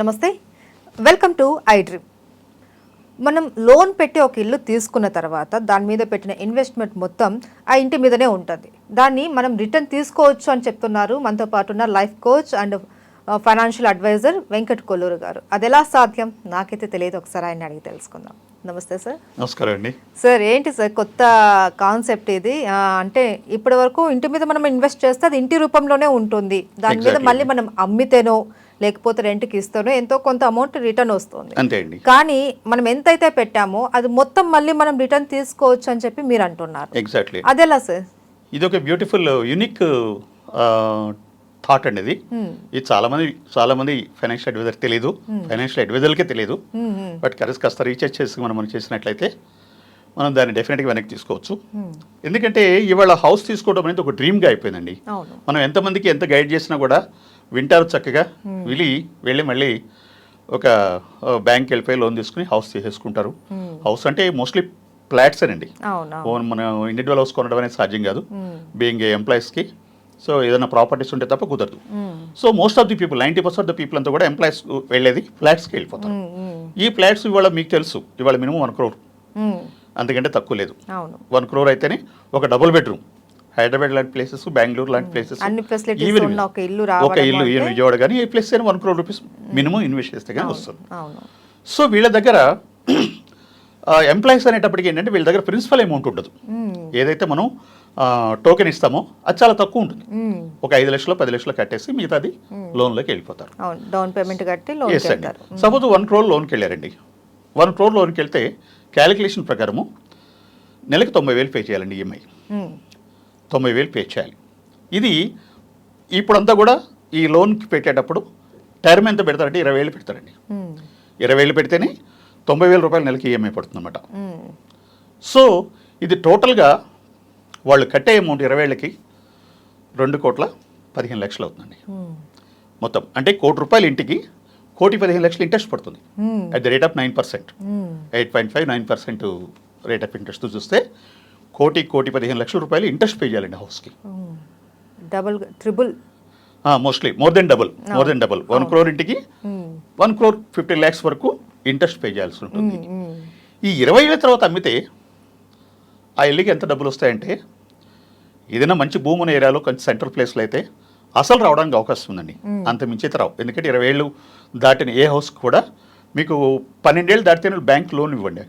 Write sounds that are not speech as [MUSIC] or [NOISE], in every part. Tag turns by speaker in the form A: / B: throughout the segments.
A: నమస్తే. Welcome to I dream మనం loan పెట్టి ఒక ఇల్లు తీసుకున్న తర్వాత దాని మీద పెట్టిన ఇన్వెస్ట్మెంట్ మొత్తం ఆ ఇంటి మీదనే ఉంటుంది. దాన్ని మనం రిటర్న్ తీసుకోవచ్చు అని చెప్తున్నారు మనతో పాటు ఉన్న life coach and financial advisor Venkat Kolluru గారు. అది ఎలా సాధ్యం? నాకైతే తెలియదు. ఒకసారి ఆయన అడిగి తెలుసుకుందాం. నమస్తే సార్.
B: నమస్కారం అండి.
A: సార్ ఏంటి సార్ కొత్త కాన్సెప్ట్ ఇది? అంటే ఇప్పటి వరకు ఇంటి మీద మనం ఇన్వెస్ట్ చేస్తే అది ఇంటి రూపంలోనే ఉంటుంది. దాని మీద. మళ్ళీ మనం అమ్మితేనో లేకపోతే రెంట్కి ఇస్తేనో ఎంతో కొంత అమౌంట్ రిటర్న్ వస్తుంది.
B: అంతే అండి.
A: కానీ మనం ఎంతైతే పెట్టామో అది మొత్తం మళ్ళీ మనం రిటర్న్ తీసుకోవచ్చు అని చెప్పి మీరు అంటున్నారు.
B: ఎగ్జాక్ట్లీ
A: అదెలా సార్?
B: ఇది ఒక బ్యూటిఫుల్ యునిక్ థాట్ అండి ఇది. ఇది చాలా మంది చాలా మంది ఫైనాన్షియల్ అడ్వైజర్ తెలియదు ఫైనాన్షియల్ అడ్వైజర్కే తెలియదు బట్ కరెక్ట్ కాస్త రీసెర్చ్ చేసి మనం మనం చేసినట్లయితే మనం దాన్ని డెఫినెట్గా వెనక్కి తీసుకోవచ్చు. ఎందుకంటే ఇవాళ హౌస్ తీసుకోవడం అనేది ఒక డ్రీమ్గా అయిపోయిందండి. మనం ఎంతమందికి ఎంత గైడ్ చేసినా కూడా వింటారు చక్కగా. విలి వెళ్ళి మళ్ళీ ఒక బ్యాంక్ వెళ్ళిపోయి లోన్ తీసుకుని హౌస్ తీసేసుకుంటారు. హౌస్ అంటే మోస్ట్లీ ఫ్లాట్స్ అండి. ఓన్ మన ఇండివిజువల్ హౌస్ కొనడం అనేది సాధ్యం కాదు. బీయింగ్ ఎంప్లాయీస్కి సో ఏదైనా ప్రాపర్టీస్ ఉంటే తప్ప కుదరదు. So most of the people ninety percent the people అంతా కూడా ఎంప్లాయీస్ వెళ్ళేది ఫ్లాట్స్కి వెళ్ళిపోతారు. ఈ ఫ్లాట్స్ ఇవాళ మీకు తెలుసు ఇవాళ మినిమం వన్ క్రోర్ అంతకంటే తక్కువ లేదు. వన్ క్రోర్ అయితేనే ఒక డబుల్ బెడ్రూమ్ హైదరాబాద్ లాంటి ప్లేసెస్ బెంగళూరు లాంటి ప్లేసెస్
A: ఒక ఇల్లు
B: ఈవెన్ విజయవాడ కానీ ఏ ప్లేస్ అయినా one crore rupees minimum invest చేస్తే కానీ వస్తుంది. సో వీళ్ళ దగ్గర [CLEARS THROAT] ఎంప్లాయీస్ అనేటప్పటికి ఏంటంటే వీళ్ళ దగ్గర ప్రిన్సిపల్ అమౌంట్ ఉండదు. ఏదైతే మనం టోకెన్ ఇస్తామో. అది చాలా తక్కువ ఉంటుంది. ఒక ఐదు లక్షలు పది లక్షలు కట్టేసి మిగతాది లోన్లోకి వెళ్ళిపోతారు.
A: డౌన్ పేమెంట్ కట్టి లోన్
B: సపోజ్ వన్ క్రోర్ లోన్కి వెళ్ళారండి. వన్ క్రోర్ లోన్కి వెళ్తే క్యాలిక్యులేషన్ ప్రకారము నెలకు తొంభై వేలు పే చేయాలండి ఈఎంఐ
A: మ్మ్.
B: తొంభై వేలు పే చేయాలి. ఇది ఇప్పుడంతా కూడా ఈ లోన్కి పెట్టేటప్పుడు టర్మ్ ఎంత పెడతారంటే ఇరవై వేలు పెడతారండి. ఇరవై వేలు పెడితేనే తొంభై వేల రూపాయలు నెలకి ఈఎంఐ పడుతుందన్నమాట.
A: మ్మ్.
B: సో ఇది టోటల్గా వాళ్ళు కట్టే అమౌంట్ ఇరవై వేలకి రెండు కోట్ల పదిహేను లక్షలు అవుతుందండి. మొత్తం అంటే కోటి రూపాయలు ఇంటికి కోటి పదిహేను లక్షలు ఇంట్రెస్ట్ పడుతుంది. At the rate of nine percent. Eight point five nine percent rate of interest చూస్తే కోటి కోటి పదిహేను లక్షల రూపాయలు ఇంట్రెస్ట్ పే చేయాలండి హౌస్కి.
A: Double triple
B: mostly more than double more than double one crore ఇంటికి. వన్ క్రోర్ ఫిఫ్టీన్ ల్యాక్స్ వరకు ఇంట్రెస్ట్ పే చేయాల్సి ఉంటుంది. ఈ ఇరవై ఏళ్ళ తర్వాత అమ్మితే ఆ ఇల్లుకి ఎంత డబ్బులు వస్తాయంటే ఏదైనా మంచి భూమి ఉన్న ఏరియాలో కొంచెం సెంట్రల్ ప్లేస్లో అయితే అసలు రావడానికి అవకాశం ఉందండి. అంత మించి అయితే రావు. ఎందుకంటే ఇరవై ఏళ్ళు దాటిన ఏ హౌస్ కూడా మీకు పన్నెండేళ్ళు దాటితే బ్యాంక్ లోన్ ఇవ్వండి.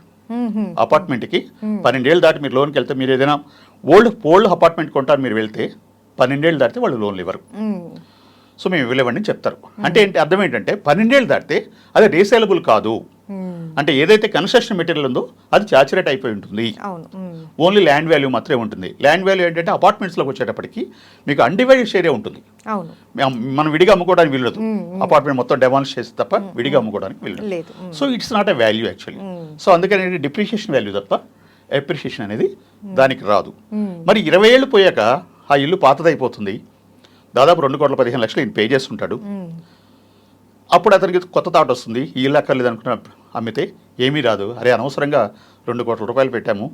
B: అపార్ట్మెంట్కి పన్నెండేళ్ళు దాటి మీరు లోన్కి వెళ్తే మీరు ఏదైనా ఓల్డ్ ఓల్డ్ అపార్ట్మెంట్ కొంటారు మీరు వెళ్తే పన్నెండేళ్ళు దాటితే వాళ్ళు లోన్లు ఇవ్వరు. సో మేము ఇవ్వలేమండి అని చెప్తారు. అంటే ఏంటి అర్థం ఏంటంటే పన్నెండేళ్ళు దాటితే అది రీసేలబుల్ కాదు. అంటే ఏదైతే కన్స్ట్రక్షన్ మెటీరియల్ ఉందో అది చాచురేట్ అయిపోయి ఉంటుంది. ఓన్లీ ల్యాండ్ వాల్యూ మాత్రమే ఉంటుంది. ల్యాండ్ వాల్యూ ఏంటంటే అపార్ట్మెంట్స్లోకి వచ్చేటప్పటికి మీకు అన్డివైడెడ్ షేరే ఉంటుంది. మనం విడిగా అమ్ముకోవడానికి వీలదు అపార్ట్మెంట్ మొత్తం డెమాలిష్ చేసి తప్ప విడిగా అమ్ముకోవడానికి వీలదు. So it's not a value actually. So అందుకని డిప్రిషియేషన్ వాల్యూ తప్ప అప్రిషియేషన్ అనేది దానికి రాదు. మరి ఇరవై ఏళ్ళు పోయాక ఆ ఇల్లు పాతదైపోతుంది. దాదాపు రెండు కోట్ల పదిహేను లక్షలు ఈయన పే చేస్తుంటాడు. అప్పుడు అతనికి కొత్త థాట్ వస్తుంది. ఈ ఇల్లు అక్కర్లేదు అనుకున్న అమ్మితే ఏమీ రాదు. అరే అనవసరంగా రెండు కోట్ల రూపాయలు పెట్టాము.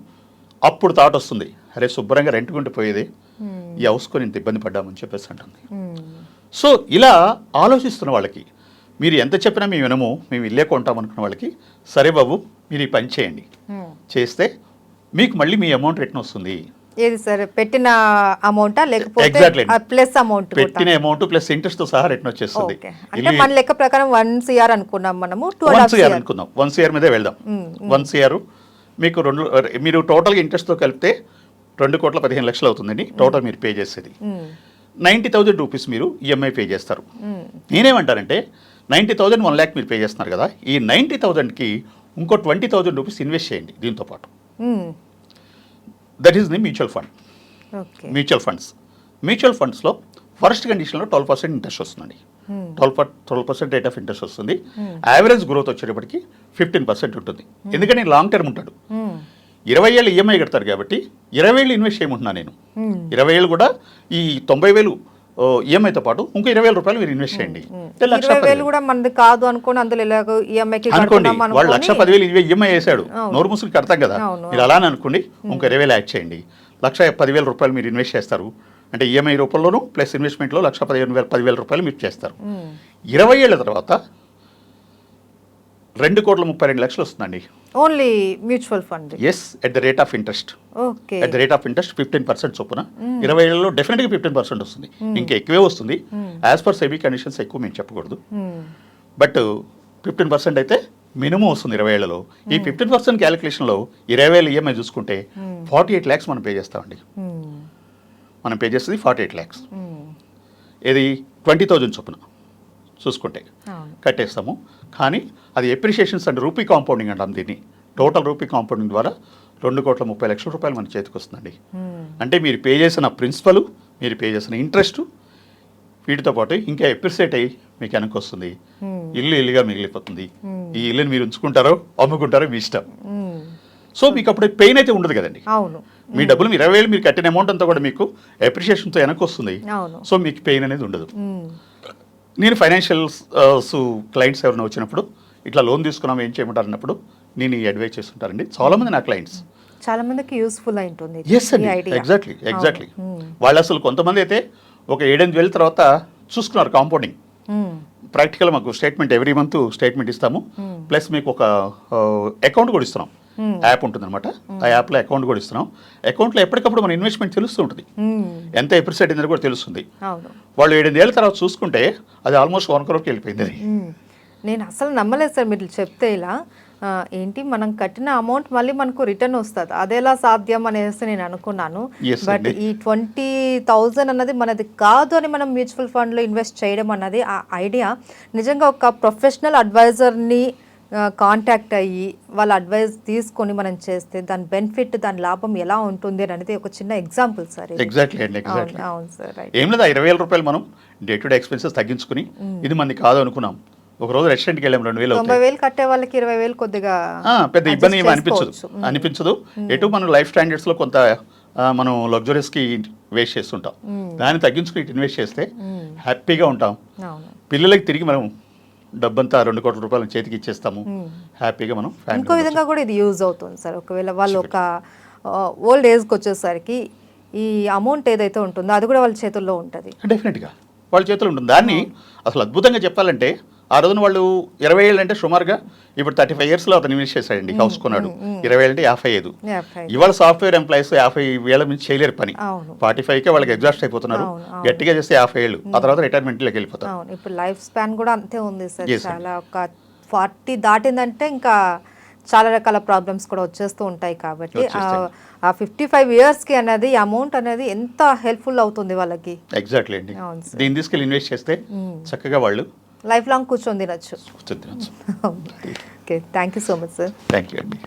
B: అప్పుడు థాట్ వస్తుంది. అరే శుభ్రంగా రెంట్ కొంటే పోయేది. ఈ హౌస్ కొని ఇంత ఇబ్బంది పడ్డామని చెప్పేసి అంటుంది.
A: మ్మ్.
B: సో ఇలా ఆలోచిస్తున్న వాళ్ళకి మీరు ఎంత చెప్పినా మేము వినము మేము ఇల్లే కొంటాం అనుకున్న వాళ్ళకి సరే బాబు మీరు ఈ పని చేయండి.
A: మ్మ్.
B: చేస్తే మీకు మళ్ళీ మీ అమౌంట్ రిటర్న్ వస్తుంది.
A: ఏది సార్? పెట్టిన అమౌంటా లేకపోతే. ప్లస్ అమౌంట్
B: పెట్టిన అమౌంట్ ప్లస్ ఇంట్రెస్ట్తో సహా రిటర్న్ వచ్చేస్తుంది.
A: అంటే మన లెక్క ప్రకారం వన్ సిఆర్ అనుకున్నాం మనము టూ
B: వన్ సిఆర్
A: సిఆర్
B: అనుకుందాం. వన్ సిఆర్ మీదే వెళ్దాం. వన్ సిఆర్ మీకు రెండు మీరు టోటల్గా ఇంట్రెస్ట్తో కలిపితే రెండు కోట్ల పదిహేను లక్షలు అవుతుందండి. టోటల్ మీరు పే చేసేది. నైంటీ థౌజండ్ రూపీస్ మీరు ఈఎంఐ పే చేస్తారు. నేనేమంటానంటే నైంటీ థౌజండ్ వన్ ల్యాక్ మీరు పే చేస్తున్నారు కదా ఈ నైంటీ థౌజండ్కి ఇంకో ట్వంటీ థౌజండ్ రూపీస్ ఇన్వెస్ట్ చేయండి దీంతో పాటు. That is the mutual fund mutual funds mutual ఫండ్స్లో ఫస్ట్ కండిషన్లో ట్వెల్వ్ పర్సెంట్ ఇంట్రెస్ట్ వస్తుందండి. Twelve twelve percent rate of interest వస్తుంది. యావరేజ్ గ్రోత్ వచ్చేటప్పటికి ఫిఫ్టీన్ పర్సెంట్ ఉంటుంది. ఎందుకంటే లాంగ్ టర్మ్ ఉంటాడు. ఇరవై ఏళ్ళు ఈఎంఐ కడతారు కాబట్టి ఇరవై ఏళ్ళు ఇన్వెస్ట్ చేయమంటున్నా నేను. ఇరవై ఏళ్ళు కూడా ఈ తొంభై వేలు ఈఎంఐతో పాటు ఇంకో ఇరవై వేల రూపాయలు మీరు ఇన్వెస్ట్ చేయండి. లక్ష.
A: కూడా మనది కాదు అనుకోని అందులో E ఈఎంఐకి
B: అనుకోండి వాళ్ళు లక్ష పదివేలు ఇరవై ఈఎంఐ వేసాడు
A: అవును.
B: నోరు ముసుగు కడతాం కదా. మీరు అలానే అనుకోండి ఇంకో ఇరవై వేలు యాడ్ చేయండి. లక్ష పదివేల రూపాయలు మీరు ఇన్వెస్ట్ చేస్తారు. అంటే ఈఎంఐ రూపంలోనూ ప్లస్ ఇన్వెస్ట్మెంట్లో లక్ష పదిహేను వేల పదివేల రూపాయలు మీరు చేస్తారు. ఇరవై ఏళ్ళ తర్వాత రెండు కోట్ల ముప్పై రెండు లక్షలు వస్తుందండి.
A: Only mutual fund
B: yes at the rate of interest
A: okay
B: at the rate of interest fifteen percent చొప్పున. ఇరవై ఏళ్ళలో డెఫినెట్గా ఫిఫ్టీన్ పర్సెంట్ వస్తుంది. ఇంకా ఎక్కువే వస్తుంది. యాజ్ పర్ సెబీ కండిషన్స్ ఎక్కువ మేము చెప్పకూడదు. బట్ ఫిఫ్టీన్ పర్సెంట్ అయితే మినిమం వస్తుంది ఇరవై ఏళ్ళలో ఈ ఫిఫ్టీన్ పర్సెంట్ క్యాలిక్యులేషన్లో ఇరవై వేలు ఈఎంఐ చూసుకుంటే ఫార్టీ ఎయిట్ ల్యాక్స్ మనం పే చేస్తామండి. మనం పే చేస్తుంది ఫార్టీ ఎయిట్ ల్యాక్స్ ఇది ట్వంటీ థౌజండ్ చొప్పున. చూసుకుంటే.
A: అవును
B: కట్టేస్తాము. కానీ అది ఎప్రిషియేషన్స్ అండ్ రూపీ కాంపౌండింగ్ అంటాం దీన్ని. టోటల్ రూపీ కాంపౌండింగ్ ద్వారా రెండు కోట్ల ముప్పై లక్షల రూపాయలు మన చేతికి వస్తుందండి. అంటే మీరు పే చేసిన ప్రిన్సిపల్ మీరు పే చేసిన ఇంట్రెస్ట్ వీటితో పాటు ఇంకా ఎప్రిసియేట్ అయ్యి మీకు వెనక్కి వస్తుంది. ఇల్లు ఇల్లుగా మిగిలిపోతుంది. ఈ ఇల్లుని మీరు ఉంచుకుంటారో అమ్ముకుంటారో మీ ఇష్టం. సో మీకు అప్పుడు పెయిన్ అయితే ఉండదు కదండి. మీ డబ్బులు ఇరవై వేలు మీరు కట్టిన అమౌంట్ అంతా కూడా మీకు ఎప్రిషియేషన్తో వెనక్కి వస్తుంది. సో మీకు పెయిన్ అనేది ఉండదు. నేను ఫైనాన్షియల్ క్లయింట్స్ ఎవరైనా వచ్చినప్పుడు ఇట్లా లోన్ తీసుకున్నాం ఏం చేయమంటారు అన్నప్పుడు నేను ఈ అడ్వైస్ చేస్తుంటారండి చాలా మంది నా క్లయింట్స్
A: చాలా మందికి యూస్ఫుల్ అయి ఉంటుంది
B: ఎస్ అండి. Exactly exactly.
A: మ్మ్.
B: వాళ్ళు అసలు కొంతమంది అయితే ఒక ఏడెనిమిది వేల తర్వాత చూసుకున్నారు కాంపౌండింగ్. ప్రాక్టికల్ మాకు స్టేట్మెంట్ ఎవ్రీ మంత్ స్టేట్మెంట్ ఇస్తాము ప్లస్ మీకు ఒక అకౌంట్ కూడా ఇస్తున్నాం యాప్ ఉంటుందన్నమాట. ఆ యాప్లో అకౌంట్ కూడా ఇస్తున్నాం. అకౌంట్లో ఎప్పటికప్పుడు మన ఇన్వెస్ట్మెంట్ తెలుస్తూ ఉంటుంది
A: మ్మ్.
B: ఎంత ఎప్రిసైడ్ అయిందని కూడా తెలుస్తుంది. వాళ్ళు ఏడెనిమిది ఏళ్ళ తర్వాత చూసుకుంటే అది ఆల్మోస్ట్ వన్ క్రోర్కి వెళ్ళిపోయింది అది.
A: నేను అసలు నమ్మలేదు సార్ మీరు చెప్తే ఇలా. ఏంటి మనం కట్టిన అమౌంట్ మళ్ళీ మనకు రిటర్న్ వస్తుంది. అదేలా సాధ్యం అనేసి నేను అనుకున్నాను. బట్. ఈ ట్వంటీ థౌజండ్ అన్నది మనది కాదు అని మనం మ్యూచువల్ ఫండ్లో ఇన్వెస్ట్ చేయడం అన్నది ఆ ఐడియా నిజంగా ఒక ప్రొఫెషనల్ అడ్వైజర్ని కాంటాక్ట్ అయ్యి వాళ్ళ అడ్వైస్ తీసుకొని మనం చేస్తే దాని బెనిఫిట్ దాని లాభం ఎలా ఉంటుంది అని అనేది ఒక చిన్న ఎగ్జాంపుల్ సార్.
B: ఎగ్జాక్ట్లీ అండి ఎగ్జాక్ట్లీ
A: అవును సార్
B: ఏం లేదు ఇరవై వేల రూపాయలు మనం డే టు డే ఎక్స్పెన్సెస్ తగ్గించుకుని ఇది మంది కాదు అనుకున్నాం. ఒక రోజు రెస్టారెంట్కి వెళ్ళాం రెండు వేలు
A: తొంభై వేలు కట్టే వాళ్ళకి ఇరవై వేలు కొద్దిగా
B: పెద్ద ఇబ్బంది ఏమి అనిపించదు. అనిపించదు. ఎటు మనం లైఫ్ స్టాండర్డ్స్లో కొంత మనం లగ్జరీస్కి వేస్ట్ చేస్తుంటాం. దాన్ని తగ్గించుకుని ఇటు ఇన్వెస్ట్ చేస్తే హ్యాపీగా ఉంటాం. పిల్లలకి తిరిగి మనం డబ్బంతా రెండు కోట్ల రూపాయలు చేతికి ఇచ్చేస్తాము. హ్యాపీగా మనం
A: ఇంకో విధంగా కూడా ఇది యూజ్ అవుతుంది సార్. ఒకవేళ వాళ్ళు ఒక ఓల్డ్ ఏజ్కి వచ్చేసరికి ఈ అమౌంట్ ఏదైతే ఉంటుందో అది కూడా వాళ్ళ చేతుల్లో ఉంటుంది.
B: డెఫినెట్గా వాళ్ళ చేతిలో ఉంటుంది. దాన్ని అసలు అద్భుతంగా చెప్పాలంటే ఆ రోజున వాళ్ళు ఇరవై ఏళ్ళు అంటే సుమారుగా ఇప్పుడు థర్టీ ఫైవ్ ఇయర్స్లో అతను ఇన్వెస్ట్ చేశాడండి హౌస్ కొన్నాడు ఇరవై ఏళ్ళు అంటే యాభై ఐదు. ఇవాళ సాఫ్ట్వేర్ ఎంప్లాయీస్ యాభై వేల నుంచి చేయలేరు పని. ఫార్టీ ఫైవ్కే వాళ్ళకి ఎగ్జాస్ట్ అయిపోతున్నారు. గట్టిగా చేస్తే యాభై ఏళ్ళు. ఆ తర్వాత రిటైర్మెంట్లోకి వెళ్ళిపోతారు.
A: ఇప్పుడు లైఫ్ స్పాన్ కూడా అంతే ఉంది సార్. చాలా ఒక ఫార్టీ దాటిందంటే ఇంకా చాలా రకాల ప్రాబ్లమ్స్ కూడా వచ్చేస్తూ ఉంటాయి కాబట్టి. ఆ- ఫిఫ్టీ ఫైవ్ ఇయర్స్కి అనేది అమౌంట్ అనేది ఎంత హెల్ప్ఫుల్ అవుతుంది వాళ్ళకి?
B: ఎగ్జాక్ట్లీ అండి. దీన్ని తీసుకెళ్ళి ఇన్వెస్ట్ చేస్తే చక్కగా వాళ్ళు
A: లైఫ్ లాంగ్ కూర్చొని తినచ్చు.
B: తినచ్చు.
A: Okay thank you so much sir
B: thank you అండి